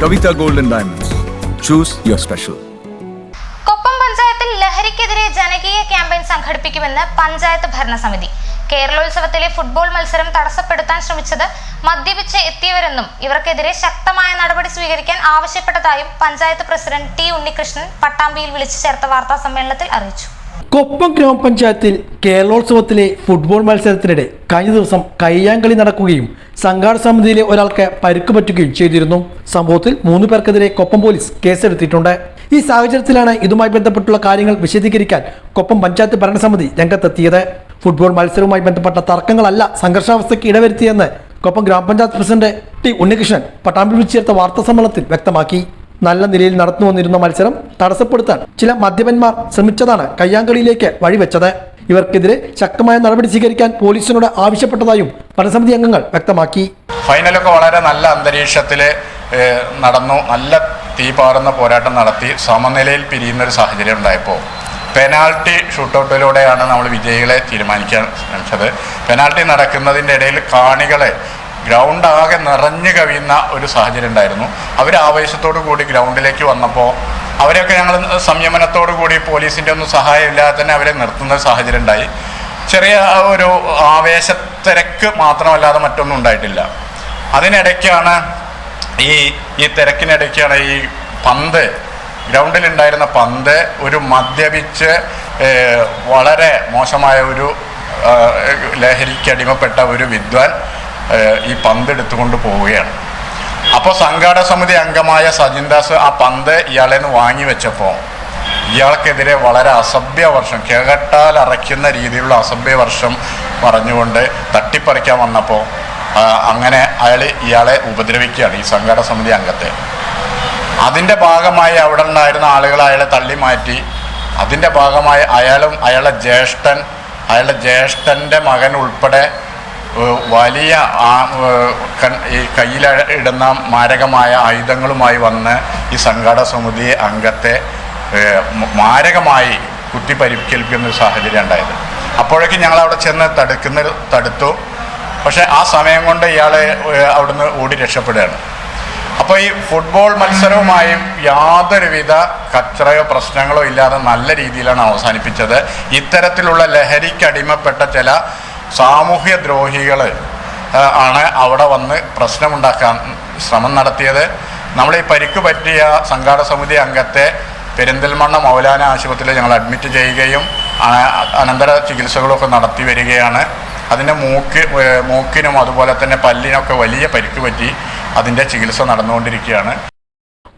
Kavitha golden diamonds choose your special Koppam പഞ്ചായത്തിൽ ലഹരിക്കെതിരെ ജനകീയ ക്യാമ്പയിൻ സംഘടിപ്പിക്കുമെന്ന് പഞ്ചായത്ത് ഭരണസമിതി. കേരളോത്സവത്തിലെ ഫുട്ബോൾ മത്സരം തടസ്സപ്പെടുത്താൻ ശ്രമിച്ചത് മദ്യപിച്ച് എത്തിയവരെന്നും ഇവർക്കെതിരെ ശക്തമായ നടപടി സ്വീകരിക്കാൻ ആവശ്യപ്പെട്ടതായും പഞ്ചായത്ത് പ്രസിഡന്റ് ടി ഉണ്ണികൃഷ്ണൻ പട്ടാമ്പിയിൽ വിളിച്ചു ചേർത്ത വാർത്താ സമ്മേളനത്തിൽ അറിയിച്ചു. കൊപ്പം ഗ്രാമപഞ്ചായത്തിൽ കേരളോത്സവത്തിലെ ഫുട്ബോൾ മത്സരത്തിനിടെ കഴിഞ്ഞ ദിവസം കയ്യാങ്കളി നടക്കുകയും സംഘാട സമിതിയിലെ ഒരാൾക്ക് പരുക്ക് പറ്റുകയും ചെയ്തിരുന്നു. സംഭവത്തിൽ മൂന്ന് പേർക്കെതിരെ കൊപ്പം പോലീസ് കേസെടുത്തിട്ടുണ്ട്. ഈ സാഹചര്യത്തിലാണ് ഇതുമായി ബന്ധപ്പെട്ടുള്ള കാര്യങ്ങൾ വിശദീകരിക്കാൻ കൊപ്പം പഞ്ചായത്ത് ഭരണസമിതി രംഗത്തെത്തിയത്. ഫുട്ബോൾ മത്സരവുമായി ബന്ധപ്പെട്ട തർക്കങ്ങളല്ല സംഘർഷാവസ്ഥയ്ക്ക് ഇടവരുത്തിയെന്ന് കൊപ്പം ഗ്രാമപഞ്ചായത്ത് പ്രസിഡന്റ് ടി ഉണ്ണികൃഷ്ണൻ പട്ടാമ്പിൽ വിളിച്ചു ചേർത്ത വാർത്താ സമ്മേളനത്തിൽ വ്യക്തമാക്കി. നല്ല നിലയിൽ നടന്നു വന്നിരുന്ന മത്സരം തടസ്സപ്പെടുത്താൻ ചില മദ്യപന്മാർ ശ്രമിച്ചതാണ് കയ്യാങ്കളിയിലേക്ക് വഴിവെച്ചത്. ഇവർക്കെതിരെ ശക്തമായ നടപടി സ്വീകരിക്കാൻ പോലീസിനോട് ആവശ്യപ്പെട്ടതായും പണസമിതി അംഗങ്ങൾ വ്യക്തമാക്കി. ഫൈനലൊക്കെ വളരെ നല്ല അന്തരീക്ഷത്തിൽ നടന്നു. നല്ല തീ പാറുന്ന പോരാട്ടം നടത്തി. സമനിലയിൽ പിരിയുന്ന ഒരു സാഹചര്യം ഉണ്ടായപ്പോൾ പെനാൾട്ടി ഷൂട്ടൗട്ടിലൂടെയാണ് നമ്മൾ വിജയികളെ തീരുമാനിക്കാൻ ശ്രമിച്ചത്. പെനാൾട്ടി നടക്കുന്നതിന്റെ ഇടയിൽ കാണികളെ ഗ്രൗണ്ട് ആകെ നിറഞ്ഞു കവിയുന്ന ഒരു സാഹചര്യം ഉണ്ടായിരുന്നു. അവർ ആവേശത്തോടു കൂടി ഗ്രൗണ്ടിലേക്ക് വന്നപ്പോൾ അവരെയൊക്കെ ഞങ്ങൾ സംയമനത്തോടു കൂടി പോലീസിന്റെ ഒന്നും സഹായമില്ലാതെ തന്നെ അവരെ നിർത്തുന്ന സാഹചര്യം ഉണ്ടായി. ചെറിയ ഒരു ആവേശ തിരക്ക് മാത്രമല്ലാതെ മറ്റൊന്നും ഉണ്ടായിട്ടില്ല. അതിനിടയ്ക്കാണ് ഈ ഈ തിരക്കിനിടയ്ക്കാണ് ഈ പന്ത് ഗ്രൗണ്ടിലുണ്ടായിരുന്ന പന്ത് ഒരു മദ്യപിച്ച് വളരെ മോശമായ ഒരു ലഹരിക്ക് അടിമപ്പെട്ട ഒരു വിദ്വാൻ ഈ പന്ത് എടുത്തുകൊണ്ട് പോവുകയാണ്. അപ്പോൾ സംഘാടക സമിതി അംഗമായ സജിൻ ദാസ് ആ പന്ത് ഇയാളെ നിന്ന് വാങ്ങി വെച്ചപ്പോൾ ഇയാൾക്കെതിരെ വളരെ അസഭ്യ വർഷം കേകട്ടാൽ അറയ്ക്കുന്ന രീതിയിലുള്ള അസഭ്യ വർഷം പറഞ്ഞുകൊണ്ട് തട്ടിപ്പറിക്കാൻ വന്നപ്പോൾ അങ്ങനെ അയാൾ ഇയാളെ ഉപദ്രവിക്കുകയാണ് ഈ സംഘാടക സമിതി അംഗത്തെ. അതിന്റെ ഭാഗമായി അവിടെ ഉണ്ടായിരുന്ന ആളുകൾ അയാളെ തള്ളി മാറ്റി. അതിന്റെ ഭാഗമായി അയാളും അയാളുടെ ജ്യേഷ്ഠൻ അയാളുടെ ജ്യേഷ്ഠന്റെ മകൻ ഉൾപ്പെടെ വലിയ കയ്യിലിടുന്ന മാരകമായ ആയുധങ്ങളുമായി വന്ന് ഈ സംഘാടക സമിതി അംഗത്തെ മാരകമായി കുത്തി പരിക്കേൽപ്പിക്കുന്ന ഒരു സാഹചര്യം ഉണ്ടായത്. അപ്പോഴേക്കും ഞങ്ങൾ അവിടെ ചെന്ന് തടുക്കുന്ന തടുത്തു. പക്ഷേ ആ സമയം കൊണ്ട് ഇയാളെ അവിടുന്ന് ഓടി രക്ഷപ്പെടുകയാണ്. അപ്പോൾ ഈ ഫുട്ബോൾ മത്സരവുമായും യാതൊരുവിധ കച്ചറയോ പ്രശ്നങ്ങളോ ഇല്ലാതെ നല്ല രീതിയിലാണ് അവസാനിപ്പിച്ചത്. ഇത്തരത്തിലുള്ള ലഹരിക്കടിമപ്പെട്ട ചില സാമൂഹ്യ ദ്രോഹികൾ ആണ് അവിടെ വന്ന് പ്രശ്നമുണ്ടാക്കാൻ ശ്രമം നടത്തിയത്. നമ്മൾ ഈ പരിക്ക് പറ്റിയ സംഘാടക സമിതി അംഗത്തെ പെരിന്തൽമണ്ണ മൗലാന ആശുപത്രിയിൽ ഞങ്ങൾ അഡ്മിറ്റ് ചെയ്യുകയും അനന്തര ചികിത്സകളൊക്കെ നടത്തി വരികയാണ്. അതിന്റെ മൂക്ക് മൂക്കിനും അതുപോലെ തന്നെ പല്ലിനൊക്കെ വലിയ പരിക്ക് പറ്റി അതിന്റെ ചികിത്സ നടന്നുകൊണ്ടിരിക്കുകയാണ്.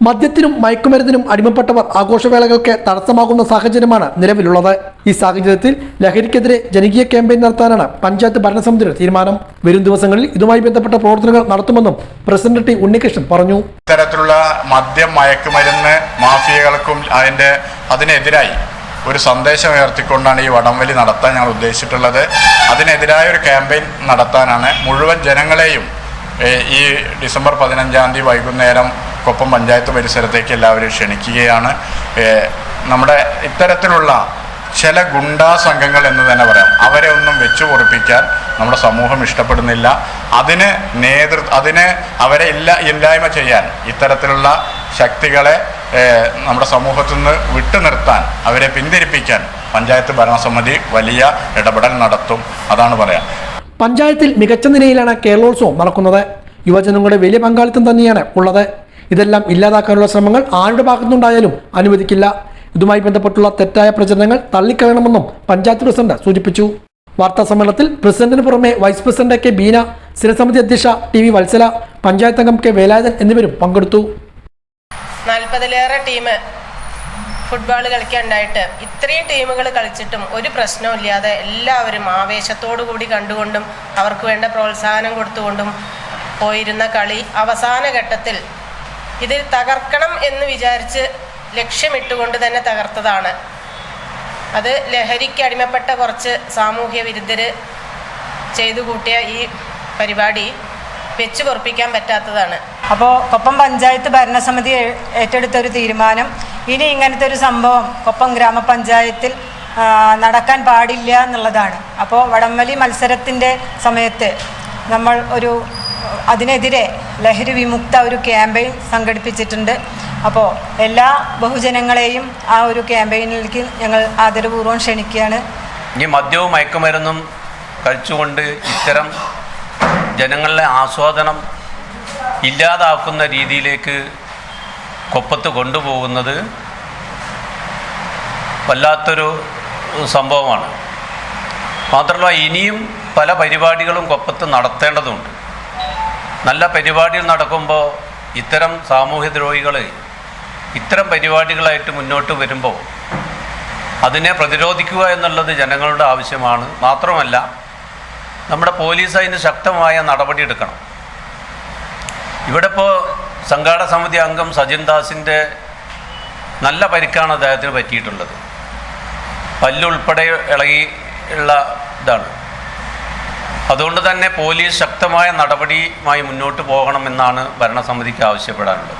മദ്യത്തിനും മയക്കുമരുന്നിനും അടിമപ്പെട്ടവർ ആഘോഷവേളകൾക്ക് തടസ്സമാകുന്ന സാഹചര്യമാണ് നിലവിലുള്ളത്. ഈ സാഹചര്യത്തിൽ ലഹരിക്കെതിരെ ജനകീയ ക്യാമ്പയിൻ നടത്താനാണ് പഞ്ചായത്ത് ഭരണസമിതിയുടെ തീരുമാനം. വരും ദിവസങ്ങളിൽ ഇതുമായി ബന്ധപ്പെട്ട പ്രവർത്തനങ്ങൾ നടത്തുമെന്നും പ്രസിഡന്റ് ടി ഉണ്ണികൃഷ്ണൻ പറഞ്ഞു. ഇത്തരത്തിലുള്ള മദ്യം മയക്കുമരുന്ന് മാഫിയകൾക്കും അതിന്റെ അതിനെതിരായി ഒരു സന്ദേശം ഉയർത്തിക്കൊണ്ടാണ് ഈ വടംവലി നടത്താൻ ഞങ്ങൾ ഉദ്ദേശിച്ചിട്ടുള്ളത്. അതിനെതിരായ ഒരു ക്യാമ്പയിൻ നടത്താനാണ് മുഴുവൻ ജനങ്ങളെയും ഈ ഡിസംബർ പതിനഞ്ചാം തീയതി വൈകുന്നേരം കൊപ്പം പഞ്ചായത്ത് പരിസരത്തേക്ക് എല്ലാവരും ക്ഷണിക്കുകയാണ്. നമ്മുടെ ഇത്തരത്തിലുള്ള ചില ഗുണ്ടാ സംഘങ്ങൾ എന്ന് തന്നെ പറയാം. അവരെ ഒന്നും വെച്ചു പൊറിപ്പിക്കാൻ നമ്മുടെ സമൂഹം ഇഷ്ടപ്പെടുന്നില്ല. അതിന് നേതൃ അതിന് അവരെ ഇല്ല ഇല്ലായ്മ ചെയ്യാൻ ഇത്തരത്തിലുള്ള ശക്തികളെ നമ്മുടെ സമൂഹത്തിൽ നിന്ന് വിട്ടു നിർത്താൻ അവരെ പിന്തിരിപ്പിക്കാൻ പഞ്ചായത്ത് ഭരണസമിതി വലിയ ഇടപെടൽ നടത്തും അതാണ് പറയാം. പഞ്ചായത്തിൽ മികച്ച നിലയിലാണ് കേരളോത്സവം നടക്കുന്നത്. യുവജനങ്ങളുടെ വലിയ പങ്കാളിത്തം തന്നെയാണ് ഉള്ളത്. ഇതെല്ലാം ഇല്ലാതാക്കാനുള്ള ശ്രമങ്ങൾ ആരുടെ ഭാഗത്തുനിന്നുണ്ടായാലും അനുവദിക്കില്ല. ഇതുമായി ബന്ധപ്പെട്ടുള്ള തെറ്റായ പ്രചരണങ്ങൾ തള്ളിക്കളയണമെന്നും പഞ്ചായത്ത് പ്രസിഡന്റ് സൂചിപ്പിച്ചു. വാർത്താ സമ്മേളനത്തിൽ പ്രസിഡന്റിന് പുറമെ വൈസ് പ്രസിഡന്റ് കെ ബീന സ്ഥിരസമിതി അധ്യക്ഷ ടി വി വത്സല പഞ്ചായത്ത് അംഗം കെ വേലായുധൻ എന്നിവരും പങ്കെടുത്തു. നാൽപ്പതിലേറെ ടീം ഫുട്ബോൾ കളിക്കാനുണ്ടായിട്ട് ഇത്രയും ടീമുകൾ കളിച്ചിട്ടും ഒരു പ്രശ്നവും ഇല്ലാതെ എല്ലാവരും ആവേശത്തോടു കൂടി കണ്ടുകൊണ്ടും അവർക്ക് വേണ്ട പ്രോത്സാഹനം കൊടുത്തുകൊണ്ടും പോയിരുന്ന കളി അവസാന ഘട്ടത്തിൽ ഇതിൽ തകർക്കണം എന്ന് വിചാരിച്ച് ലക്ഷ്യമിട്ടുകൊണ്ട് തന്നെ തകർത്തതാണ്. അത് ലഹരിക്ക് അടിമപ്പെട്ട കുറച്ച് സാമൂഹ്യ വിരുദ്ധർ ചെയ്തു കൂട്ടിയ ഈ പരിപാടി വെച്ച് പൊറപ്പിക്കാൻ പറ്റാത്തതാണ്. അപ്പോൾ കൊപ്പം പഞ്ചായത്ത് ഭരണസമിതി ഏറ്റെടുത്ത ഒരു തീരുമാനം. ഇനി ഇങ്ങനത്തെ ഒരു സംഭവം കൊപ്പം ഗ്രാമപഞ്ചായത്തിൽ നടക്കാൻ പാടില്ല എന്നുള്ളതാണ്. അപ്പോൾ വടംവലി മത്സരത്തിന്റെ സമയത്ത് നമ്മൾ ഒരു അതിനെതിരെ ലഹരി വിമുക്ത ഒരു ക്യാമ്പയിൻ സംഘടിപ്പിച്ചിട്ടുണ്ട്. അപ്പോൾ എല്ലാ ബഹുജനങ്ങളെയും ആ ഒരു ക്യാമ്പയിനിലേക്ക് ഞങ്ങൾ ആദരപൂർവം ക്ഷണിക്കുകയാണ്. ഇനി മദ്യവും മയക്കുമരുന്നും കഴിച്ചുകൊണ്ട് ഇത്തരം ജനങ്ങളിലെ ആസ്വാദനം ഇല്ലാതാക്കുന്ന രീതിയിലേക്ക് കൊപ്പത്ത് കൊണ്ടുപോകുന്നത് വല്ലാത്തൊരു സംഭവമാണ്. മാത്രമല്ല ഇനിയും പല പരിപാടികളും കൊപ്പത്ത് നടത്തേണ്ടതുണ്ട്. നല്ല പരിപാടികൾ നടക്കുമ്പോൾ ഇത്തരം സാമൂഹ്യ ദ്രോഹികൾ ഇത്തരം പരിപാടികളായിട്ട് മുന്നോട്ട് വരുമ്പോൾ അതിനെ പ്രതിരോധിക്കുക എന്നുള്ളത് ജനങ്ങളുടെ ആവശ്യമാണ്. മാത്രമല്ല നമ്മുടെ പോലീസ് അതിന് ശക്തമായ നടപടി എടുക്കണം. ഇവിടെ ഇപ്പോൾ സംഘാടക സമിതി അംഗം സജിൻ ദാസിന്റെ നല്ല പരിക്കാണ് അദ്ദേഹത്തിന് പറ്റിയിട്ടുള്ളത്. പല്ലുൾപ്പെടെ ഇളകി ഉള്ള ഇതാണ്. അതുകൊണ്ട് തന്നെ പോലീസ് ശക്തമായ നടപടിയുമായി മുന്നോട്ട് പോകണമെന്നാണ് ഭരണസമിതിക്ക് ആവശ്യപ്പെടാനുള്ളത്.